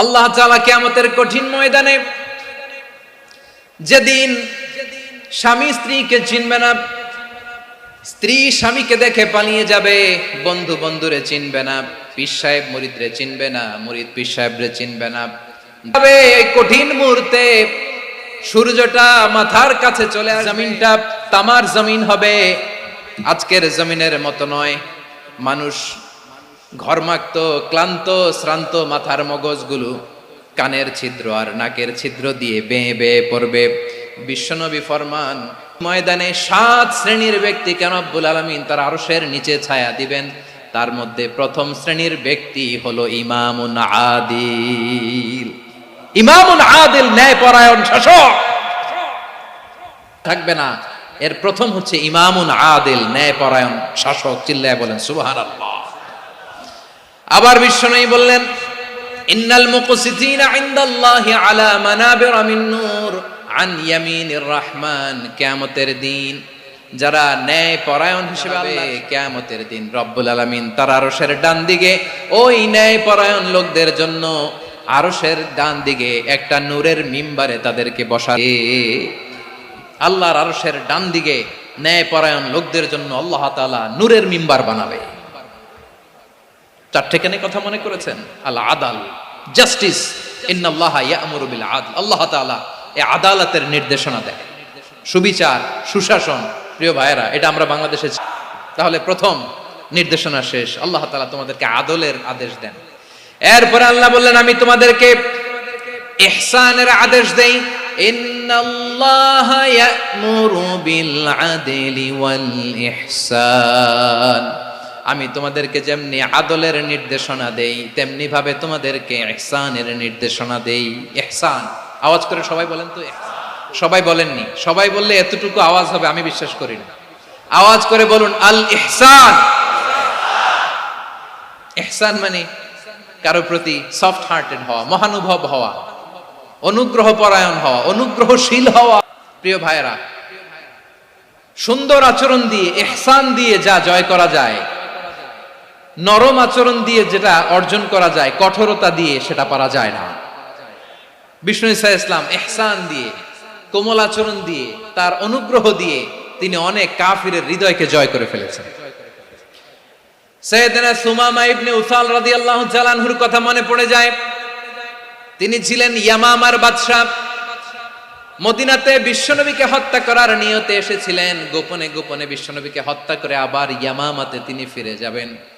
আল্লাহ তাআলা কিয়ামতের কঠিন ময়দানে যেদিন স্বামী স্ত্রীকে চিনবে না, স্ত্রী স্বামীকে দেখে পালিয়ে যাবে, বন্ধু বন্ধুরে চিনবে না, পীর সাহেব মুরিদরে চিনবে না, মুরিদ পীর সাহেবরে চিনবে না। তবে এই কঠিন মুহূর্তে, সূর্যটা মাথার কাছে চলে জমিনটা তামার জমিন হবে, আজকের জমিনের মতো নয়, মানুষ ঘরমাক্ত, ক্লান্ত, শ্রান্ত মাথার মগজগুলো কানের ছিদ্র আর নাকের ছিদ্র দিয়ে বেয়ে বেয়ে পড়বে। বিশ্বনবী ফরমান, ময়দানে সাত শ্রেণির ব্যক্তি কেন আব্বুল আলমিন তার আরশের নিচে ছায়া দিবেন? তার মধ্যে প্রথম শ্রেণির ব্যক্তি হলো ইমামুন আদিল। ইমামুন আদিল ন্যায়পরায়ণ শাসক। থাকবে না। এর প্রথম হচ্ছে ইমামুন আদিল ন্যায় পরায়ণ শাসক। চিল্লায় বলেন, সুবহানাল্লাহ। আবার বিশ্বনবী বললেন ইন্নাল মুকসিতিনা ইনদাল্লাহি আলা মানাবির মিন নূর আন ইয়ামিনির রহমান। কিয়ামতের দিন যারা ন্যায় পরায়ণ হিসেবে আল্লাহ। কিয়ামতের দিন রব্বুল আলামিন তার আরশের ডান দিকে ওই ন্যায় পরায়ণ লোকদের জন্য আরশের ডান দিকে একটা নূরের মিম্বারে তাদেরকে বসাবে আল্লাহর আরশের ডান দিকে ন্যায় পরায়ণ লোকদের জন্য আল্লাহ তাআলা নূরের মিম্বার বানাবে। চারটেখানে কথা মনে করেছেন? আল আদাল জাস্টিস আল্লাহ এই আদালতের নির্দেশনা দেয়। সুবিচার, সুশাসন, প্রিয় ভাইয়েরা, এটা আমরা বাংলাদেশে তাহলে প্রথম নির্দেশনা শেষ। আল্লাহ তালা তোমাদেরকে আদলের আদেশ দেন। এরপরে আল্লাহ বললেন, আমি তোমাদেরকে ইহসানের আদেশ দেই। ইন্নাল্লাহ ইয়ামুরু বিল আদলি ওয়াল ইহসান আমি তোমাদেরকে যেমনি আদলের নির্দেশনা দেই তেমনি ভাবে তোমাদেরকে ইহসানের নির্দেশনা দেই। এহসান। আওয়াজ করে সবাই বলেন তো সবাই বলেননি। সবাই বললে এতটুকু আওয়াজ হবে, আমি বিশ্বাস করি না। আওয়াজ করে বলুন, আল ইহসান। এহসান মানে কারও প্রতি সফট হার্টেড হওয়া, মহানুভব হওয়া, অনুগ্রহ পরায়ণ হওয়া, অনুগ্রহশীল হওয়া। প্রিয় ভাইয়েরা, সুন্দর আচরণ দিয়ে, এহসান দিয়ে যা জয় করা যায় নরম আচরণ দিয়ে যেটা অর্জন করা যায়, কঠোরতা দিয়ে সেটা পারা যায় না। বিষ্ণু ইসা ইসলাম এহসান দিয়ে, কোমল আচরণ দিয়ে, তার অনুগ্রহ দিয়ে তিনি অনেক কাফিরের হৃদয়কে জয় করে ফেলেছেন। সৈয়দনা সুমামা ইবনে উসাল রাদিয়াল্লাহু কথা মনে পড়ে যায়। তিনি ছিলেন ইয়ামামার বাদশাহ। মদিনাতে বিশ্বনবীকে হত্যা করার নিয়তে এসেছিলেন। গোপনে গোপনে বিশ্বনবীকে হত্যা করে আবার ইয়ামামাতে তিনি ফিরে যাবেন।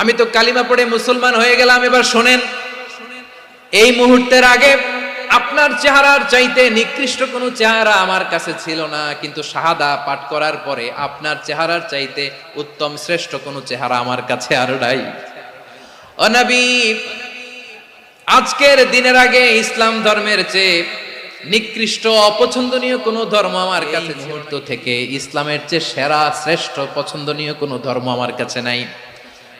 আমি তো কালিমা পড়ে মুসলমান হয়ে গেলাম এবার শোনেন। এই মুহূর্তের আগে আপনার চেহারার চাইতে নিকৃষ্ট কোনো চেহারা আমার কাছে ছিল না কিন্তু শাহাদা পাঠ করার পরে আপনার চেহারার চাইতে উত্তম শ্রেষ্ঠ কোনো চেহারা আমার কাছে আর নাই। ও নবী আজকের দিনের আগে ইসলাম ধর্মের চেয়ে নিকৃষ্ট অপছন্দনীয় কোনো ধর্ম আমার কাছে মুহূর্ত থেকে ইসলামের চেয়ে সেরা শ্রেষ্ঠ পছন্দনীয় কোনো ধর্ম আমার কাছে নাই।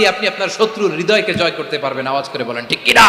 দিয়ে আপনি আপনার শত্রুর হৃদয়কে জয় করতে পারবেন। আওয়াজ করে বলেন ঠিক কিনা?